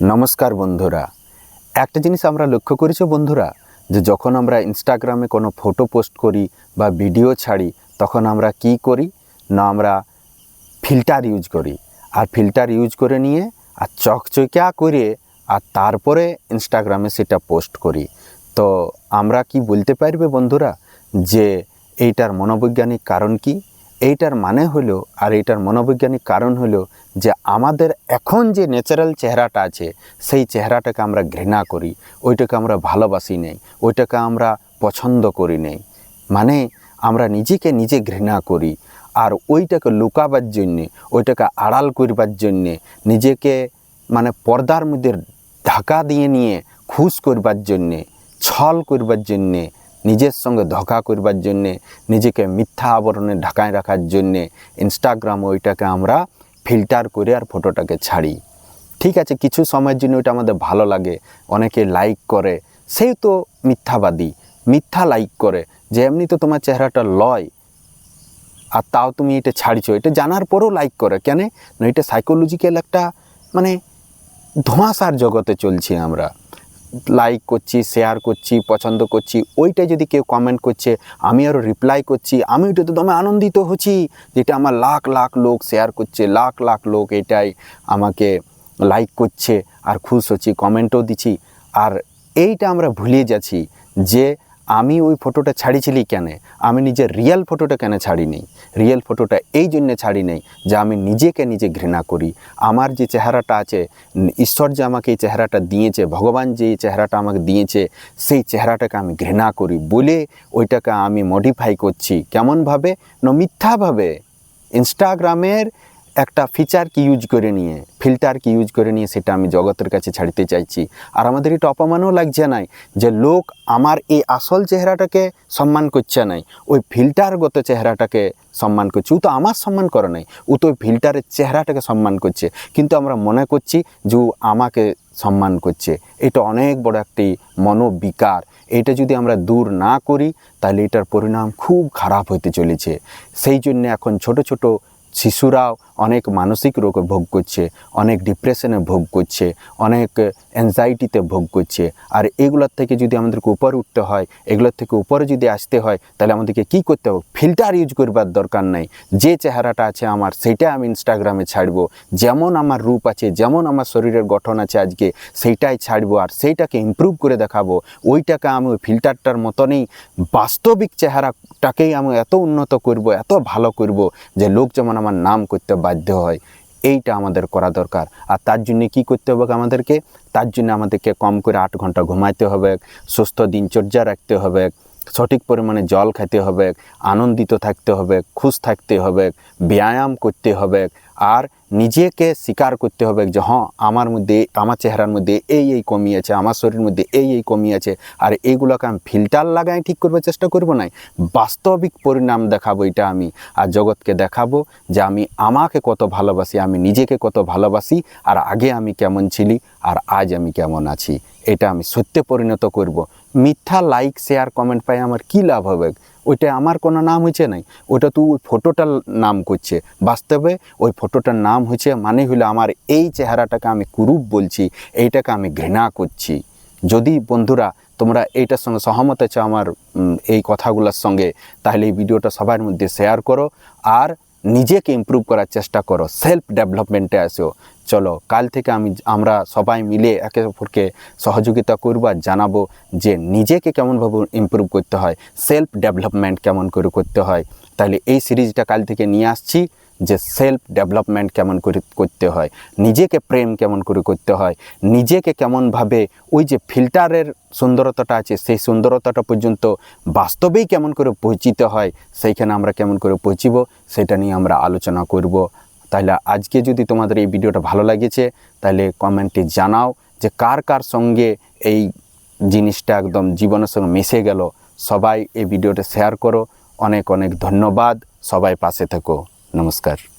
নমস্কার বন্ধুরা। একটা জিনিস আমরা লক্ষ্য করেছি বন্ধুরা, যে যখন আমরা ইনস্টাগ্রামে কোনো ফটো পোস্ট করি বা ভিডিও ছাড়ি, তখন আমরা কি করি? না, আমরা ফিল্টার ইউজ করি। আর ফিল্টার ইউজ করে নিয়ে, আর চকচকা করে, আর তারপরে ইনস্টাগ্রামে সেটা পোস্ট করি। তো আমরা কি বলতে পারবে বন্ধুরা, যে এইটার মনোবৈজ্ঞানিক কারণ কি? এইটার মানে হলো আর এইটার মনোবৈজ্ঞানিক কারণ হলো যে আমাদের এখন যে ন্যাচারাল চেহারাটা আছে, সেই চেহারাটাকে আমরা ঘৃণা করি, ওইটাকে আমরা ভালোবাসি নেই, ওইটাকে আমরা পছন্দ করি নেই। মানে আমরা নিজেকে নিজে ঘৃণা করি আর ওইটাকে লুকাবার জন্যে, ওইটাকে আড়াল করবার জন্যে, নিজেকে মানে পর্দার মধ্যে ঢাকা দিয়ে নিয়ে, খুশ করবার জন্যে, ছল করবার জন্যে নিজের সঙ্গে ধোকা করবার জন্যে, নিজেকে মিথ্যা আবরণে ঢাকায় রাখার জন্যে ইনস্টাগ্রাম ওইটাকে আমরা ফিল্টার করে আর ফটোটাকে ছাড়ি। ঠিক আছে, কিছু সময়ের জন্য ওইটা আমাদের ভালো লাগে, অনেকে লাইক করে সেই তো মিথ্যাবাদী, মিথ্যা লাইক করে, যে এমনি তো তোমার চেহারাটা লয়, আর তাও তুমি এটা ছাড়ছো, এটা জানার পরেও লাইক করে, কেন? এটা সাইকোলজিক্যাল একটা মানে ধোঁয়াশার জগতে চলছি আমরা। লাইক করছি শেয়ার করছি, পছন্দ করছি, ওইটাই যদি কেউ কমেন্ট করছে, আমি আরও রিপ্লাই করছি, আমি ওইটা তো দমে আনন্দিত হচ্ছি, যেটা আমার লাখ লাখ লোক শেয়ার করছে, লাখ লাখ লোক এটাই আমাকে লাইক করছে, আর খুশ হচ্ছি কমেন্টও দিচ্ছি, আর এইটা আমরা ভুলে যাচ্ছি যে আমি ওই ফটোটা ছাড়িছিলি কেন? আমি নিজের রিয়েল ফটোটা কেন ছাড়ি নেই রিয়েল ফটোটা এই জন্যে ছাড়ি নেই যে আমি নিজেকে নিজে ঘৃণা করি। আমার যে চেহারাটা আছে, ঈশ্বর যে আমাকে এই চেহারাটা দিয়েছে, ভগবান যে এই চেহারাটা আমাকে দিয়েছে, সেই চেহারাটাকে আমি ঘৃণা করি বলে ওইটাকে আমি মডিফাই করছি। কেমনভাবে? না মিথ্যাভাবে। ইনস্টাগ্রামের একটা ফিচার কি ইউজ করে নিয়ে ফিল্টার কি ইউজ করে নিয়ে সেটা আমি জগতের কাছে ছাড়তে চাইছি। আর আমাদের এটা অপমানও লাগছে নাই যে লোক আমার এই আসল চেহারাটাকে সম্মান করছে নাই, ওই ফিল্টারগত চেহারাটাকে সম্মান করছে, ও তো আমার সম্মান করে নাই, ও তো ওই ফিল্টারের চেহারাটাকে সম্মান করছে। কিন্তু আমরা মনে করছি যে ও আমাকে সম্মান করছে। এটা অনেক বড় একটি মনোবিকার। এটা যদি আমরা দূর না করি, তাহলে এটার পরিণাম খুব খারাপ হতে চলেছে। সেই জন্য এখন ছোট ছোট শিশুরাও অনেক মানসিক রোগে ভোগ করছে, অনেক ডিপ্রেশনে ভোগ করছে, অনেক অ্যাংজাইটিতে ভোগ করছে। আর এগুলোর থেকে যদি আমাদেরকে উপরে উঠতে হয়, এগুলোর থেকে উপরে যদি আসতে হয়, তাহলে আমাদেরকে কি করতে হবে? ফিল্টার ইউজ করবার দরকার নাই। যে চেহারাটা আছে আমার সেটা আমি ইনস্টাগ্রামে ছাড়বো। যেমন আমার রূপ আছে, যেমন আমার শরীরের গঠন আছে আজকে, সেইটাই ছাড়বো আর সেইটাকে ইমপ্রুভ করে দেখাবো। ওইটাকে আমি ওই ফিল্টারটার মতনই বাস্তবিক চেহারাটাকেই আমি এত উন্নত করব, এত ভালো করব, যে লোক যেমন আমার নাম করতে বাধ্য হয়। এইটা আমাদের করা দরকার। আর তার জন্য কি করতে হবে আমাদেরকে? তার জন্য আমাদেরকে কম করে আট ঘণ্টা ঘুমাইতে হবে, সুস্থ দিনচর্যা রাখতে হবে, সঠিক পরিমাণে জল খেতে হবে, আনন্দিত থাকতে হবে, খুশ থাকতে হবে, ব্যায়াম করতে হবে, আর নিজেকে স্বীকার করতে হবে যে হ্যাঁ আমার মধ্যে, আমার চেহারার মধ্যে এই এই কমি আছে, আমার শরীরের মধ্যে এই এই কমি আছে, আর এইগুলোকে আমি ফিল্টার লাগাই ঠিক করবার চেষ্টা করব না বাস্তবিক পরিণাম দেখাবো এটা আমি, আর জগৎকে দেখাবো যে, আমি আমাকে কত ভালোবাসি, আমি নিজেকে কত ভালোবাসি, আর আগে আমি কেমন ছিলি, আর আজ আমি কেমন আছি। এটা আমি সত্যে পরিণত করব। মিথ্যা লাইক শেয়ার কমেন্ট পাই আমার কি লাভ হবে? ওইটা আমার কোনো নাম হয়েছে নাই। ওইটা তো ওই ফটোটার নাম করছে। বাস্তবে ওই ফটোটার নাম হয়েছে মানে হলো আমার এই চেহারাটাকে আমি কুরূপ বলছি, এইটাকে আমি ঘৃণা করছি। যদি বন্ধুরা তোমরা এইটার সঙ্গে সহমত আছো আমার এই কথাগুলোর সঙ্গে, তাহলে এই ভিডিওটা সবার মধ্যে শেয়ার করো। আর নিজেকে ইমপ্রুভ করার চেষ্টা করো। সেলফ ডেভেলপমেন্টে আসো। চলো, কাল থেকে আমি আমরা সবাই মিলে একে অপরকে সহযোগিতা করব জানাব যে নিজেকে কেমনভাবে ইমপ্রুভ করতে হয় সেলফ ডেভেলপমেন্ট কেমন করে করতে হয়। তাহলে এই সিরিজটা কাল থেকে নিয়ে আসছি যে সেলফ ডেভেলপমেন্ট কেমন করে করতে হয়, নিজেকে প্রেম কেমন করে করতে হয়, নিজেকে কেমনভাবে ওই যে ফিল্টারের সুন্দরতাটা আছে, সেই সুন্দরতাটা পর্যন্ত বাস্তবেই কেমন করে পৌঁছিতে হয়, সেইখানে আমরা কেমন করে পৌঁছিব, সেটা নিয়ে আমরা আলোচনা করব। তাহলে আজকে যদি তোমাদের এই ভিডিওটা ভালো লাগেছে, তাহলে কমেন্টে জানাও যে কার কার সঙ্গে এই জিনিসটা একদম জীবনের সঙ্গে মিশে গেল। সবাই এই ভিডিওটা শেয়ার করো। অনেক অনেক ধন্যবাদ। সবাই পাশে থেকো। নমস্কার।